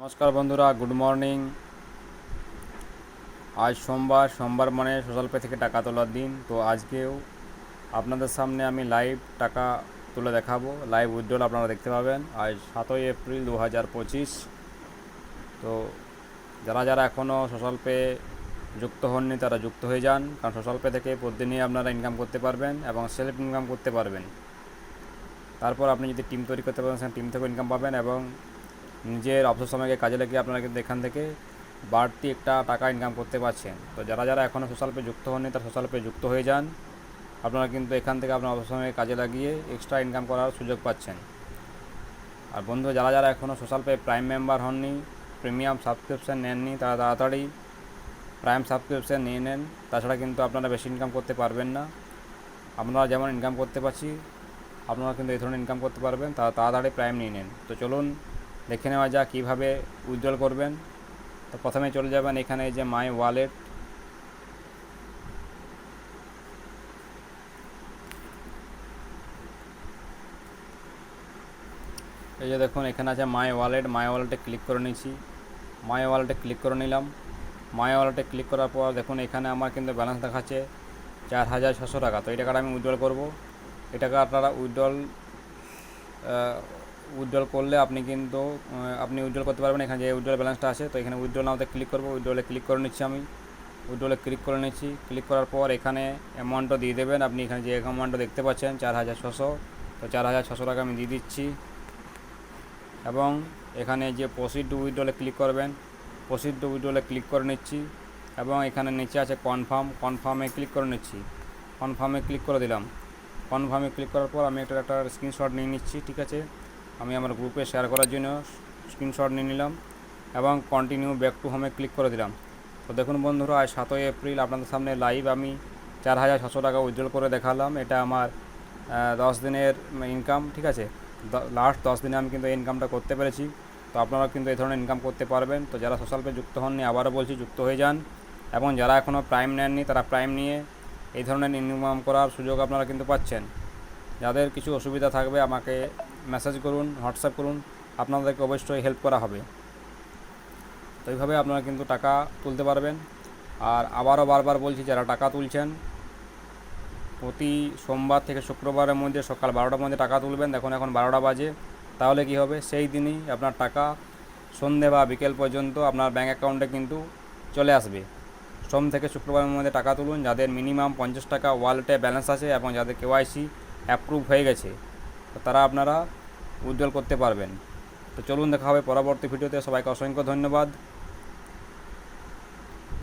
নমস্কার বন্ধুরা, good morning. আজ সোমবার সোমবার মানে সোশ্যাল পে থেকে টাকা তোলার দিন। তো আজকেও আপনাদের সামনে আমি লাইভ টাকা তুলে দেখাবো। লাইভ উইথড্রল আপনারা দেখতে পাবেন আজ সাতই এপ্রিল দু হাজার পঁচিশ। তো যারা যারা এখনও সোশ্যাল পে যুক্ত হননি, তারা যুক্ত হয়ে যান। কারণ সোশ্যাল পে থেকে প্রতিদিনই আপনারা ইনকাম করতে পারবেন এবং সেলফ ইনকাম করতে পারবেন। তারপর আপনি যদি টিম তৈরি করতে পারেন সেখানে টিম থেকেও ইনকাম পাবেন এবং নিজের অবসর সময়কে কাজে লাগিয়ে আপনারা কিন্তু এখান থেকে বাড়তি একটা টাকা ইনকাম করতে পারছেন। তো যারা যারা এখনও সোশ্যাল পে যুক্ত হননি, তারা সোশ্যাল পে যুক্ত হয়ে যান। আপনারা কিন্তু এখান থেকে আপনার অবসর সময়কে কাজে লাগিয়ে এক্সট্রা ইনকাম করার সুযোগ পাচ্ছেন। আর বন্ধু, যারা যারা এখনও সোশ্যাল পে প্রাইম মেম্বার হননি প্রিমিয়াম সাবস্ক্রিপশান নেননি, তারা তাড়াতাড়ি প্রাইম সাবস্ক্রিপশান নিয়ে নেন। তাছাড়া কিন্তু আপনারা বেশি ইনকাম করতে পারবেন না। আপনারা যেমন ইনকাম করতে পারছি, আপনারা কিন্তু এই ধরনের ইনকাম করতে পারবেন তা তাড়াতাড়ি প্রাইম নিয়ে নেন। তো চলুন দেখে নেওয়া যাক কীভাবে উইথড্রল করবেন। তো প্রথমে চলে যাবেন এখানে যে মাই ওয়ালেট। এই যে দেখুন, এখানে আছে মাই ওয়ালেট। মাই ওয়ালেটে ক্লিক করে নিয়েছি। মাই ওয়ালেটে ক্লিক করে নিলাম। মাই ওয়ালেটে ক্লিক করার পর দেখুন, এখানে আমার কিন্তু ব্যালেন্স দেখাচ্ছে চার হাজার ছশো টাকা। তো এই টাকাটা আমি উইথড্রল করব। এই টাকা আপনারা উইথড্রল উইথড্রল করলে আপনি কিন্তু আপনি উইথড্রল করতে পারবেন, এখানে যে উইথড্রল ব্যালেন্সটা আছে, তো এখানে উইথড্রল নাওতে ক্লিক করব উইথড্রলে ক্লিক করে নিচ্ছি আমি। উইথড্রলে ক্লিক করে নিচ্ছি ক্লিক করার পর এখানে অ্যামাউন্টটা দিয়ে দেবেন। আপনি এখানে যে অ্যামাউন্টটা দেখতে পাচ্ছেন, চার হাজার ছশো, তো চার হাজার ছশো টাকা আমি দিয়ে দিচ্ছি। এবং এখানে যে প্রসিড টু উইথড্রলে ক্লিক করবেন প্রসিড টু উইথড্রলে ক্লিক করে নিচ্ছি। এবং এখানে নিচে আছে কনফার্ম কনফার্মে ক্লিক করে নিচ্ছি। কনফার্মে ক্লিক করে দিলাম। কনফার্মে ক্লিক করার পর আমি একটা একটা স্ক্রিনশট নিয়ে নিচ্ছি, ঠিক আছে? আমি আমার গ্রুপে শেয়ার করার জন্য স্ক্রিনশট নিয়ে নিলাম এবং কন্টিনিউ ব্যাক টু হোমে ক্লিক করে দিলাম। তো দেখুন বন্ধুরা, আজ সাতই এপ্রিল, আপনাদের সামনে লাইভ আমি চার হাজার ছশো টাকা উজ্জ্বল করে দেখালাম। এটা আমার দশ দিনের ইনকাম ঠিক আছে? লাস্ট দশ দিনে আমি কিন্তু এই ইনকামটা করতে পেরেছি। তো আপনারা কিন্তু এই ধরনের ইনকাম করতে পারবেন। তো যারা সোশ্যাল পে যুক্ত হননি, আবারও বলছি যুক্ত হয়ে যান। এবং যারা এখনও প্রাইম নেননি, তারা প্রাইম নিয়ে এই ধরনের ইনকাম করার সুযোগ আপনারা কিন্তু পাচ্ছেন। যাদের কিছু অসুবিধা থাকবে, আমাকে মেসেজ করুন, হোয়াটসঅ্যাপ করুন, আপনাদেরকে অবশ্যই হেল্প করা হবে। তো এইভাবে আপনারা কিন্তু টাকা তুলতে পারবেন। আর আবারও বারবার বলছি, যারা টাকা তুলছেন, প্রতি সোমবার থেকে শুক্রবারের মধ্যে সকাল বারোটার মধ্যে টাকা তুলবেন। দেখুন, এখন বারোটা বাজে। তাহলে কি হবে? সেই দিনই আপনার টাকা সন্ধে বা বিকেল পর্যন্ত আপনার ব্যাঙ্ক অ্যাকাউন্টে কিন্তু চলে আসবে। সোম থেকে শুক্রবারের মধ্যে টাকা তুলুন, যাদের মিনিমাম পঞ্চাশ টাকা ওয়ালেটে ব্যালেন্স আছে এবং যাদের কেওয়াইসি অ্যাপ্রুভ হয়ে গেছে। তারা আপনারা উজ্জ্বল করতে পারবেন। তো চলুন দেখা হবে পরবর্তী ভিডিওতে। সবাইকে অসংখ্য ধন্যবাদ।